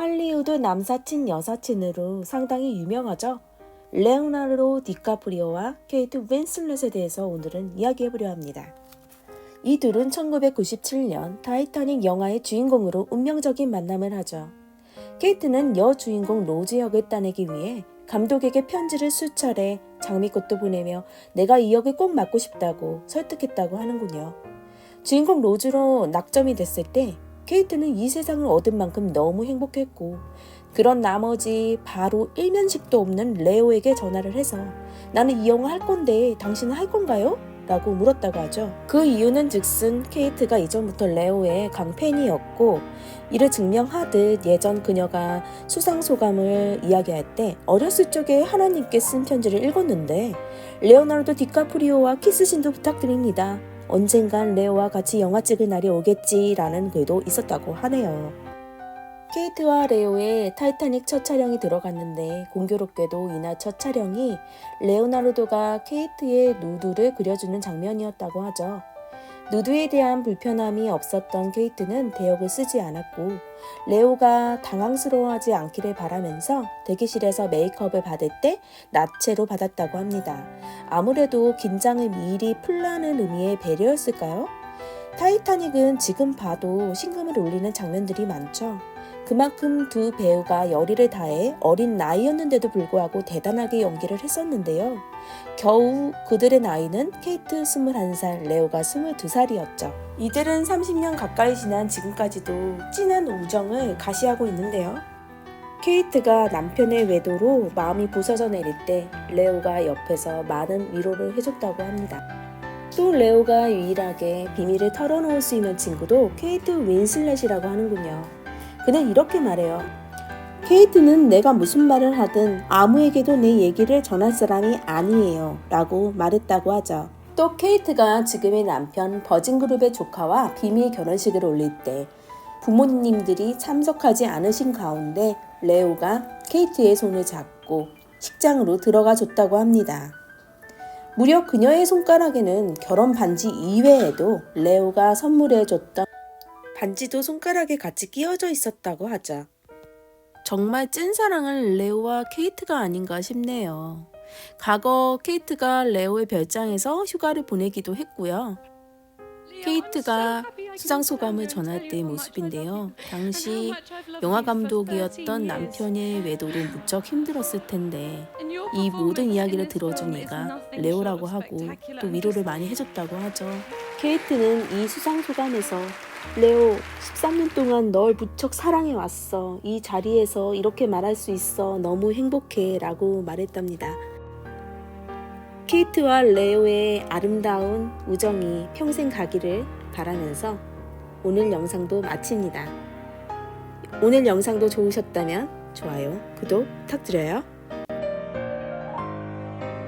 할리우드 남사친 여사친으로 상당히 유명하죠. 레오나르도 디카프리오와 케이트 윈슬렛에 대해서 오늘은 이야기해보려 합니다. 이 둘은 1997년 타이타닉 영화의 주인공으로 운명적인 만남을 하죠. 케이트는 여주인공 로즈 역을 따내기 위해 감독에게 편지를 수차례 장미꽃도 보내며 내가 이 역을 꼭 맡고 싶다고 설득했다고 하는군요. 주인공 로즈로 낙점이 됐을 때 케이트는 이 세상을 얻은 만큼 너무 행복했고 그런 나머지 바로 일면식도 없는 레오에게 전화를 해서 나는 이 영화 할 건데 당신은 할 건가요? 라고 물었다고 하죠. 그 이유는 즉슨 케이트가 이전부터 레오의 강팬이었고 이를 증명하듯 예전 그녀가 수상 소감을 이야기할 때 어렸을 적에 하나님께 쓴 편지를 읽었는데 레오나르도 디카프리오와 키스신도 부탁드립니다. 언젠간 레오와 같이 영화 찍을 날이 오겠지라는 글도 있었다고 하네요. 케이트와 레오의 타이타닉 첫 촬영이 들어갔는데 공교롭게도 이날 첫 촬영이 레오나르도가 케이트의 누드를 그려주는 장면이었다고 하죠. 누드에 대한 불편함이 없었던 케이트는 대역을 쓰지 않았고 레오가 당황스러워하지 않기를 바라면서 대기실에서 메이크업을 받을 때 나체로 받았다고 합니다. 아무래도 긴장을 미리 풀라는 의미의 배려였을까요? 타이타닉은 지금 봐도 심금을 울리는 장면들이 많죠. 그만큼 두 배우가 열의를 다해 어린 나이였는데도 불구하고 대단하게 연기를 했었는데요. 겨우 그들의 나이는 케이트 21살, 레오가 22살이었죠. 이들은 30년 가까이 지난 지금까지도 진한 우정을 가시하고 있는데요. 케이트가 남편의 외도로 마음이 부서져 내릴 때 레오가 옆에서 많은 위로를 해줬다고 합니다. 또 레오가 유일하게 비밀을 털어놓을 수 있는 친구도 케이트 윈슬렛이라고 하는군요. 그는 이렇게 말해요. 케이트는 내가 무슨 말을 하든 아무에게도 내 얘기를 전할 사람이 아니에요. 라고 말했다고 하죠. 또 케이트가 지금의 남편 버진그룹의 조카와 비밀 결혼식을 올릴 때 부모님들이 참석하지 않으신 가운데 레오가 케이트의 손을 잡고 식장으로 들어가 줬다고 합니다. 무려 그녀의 손가락에는 결혼 반지 이외에도 레오가 선물해 줬던 반지도 손가락에 같이 끼워져 있었다고 하죠. 정말 찐 사랑은 레오와 케이트가 아닌가 싶네요. 과거 케이트가 레오의 별장에서 휴가를 보내기도 했고요. 케이트가 수상 소감을 전할 때의 모습인데요. 당시 영화 감독이었던 남편의 외도로 무척 힘들었을 텐데 이 모든 이야기를 들어준 이가 레오라고 하고 또 위로를 많이 해줬다고 하죠. 케이트는 이 수상 소감에서 레오 13년 동안 널 무척 사랑해 왔어. 이 자리에서 이렇게 말할 수 있어. 너무 행복해. 라고 말했답니다. 케이트와 레오의 아름다운 우정이 평생 가기를 바라면서 오늘 영상도 마칩니다. 오늘 영상도 좋으셨다면 좋아요, 구독 부탁드려요.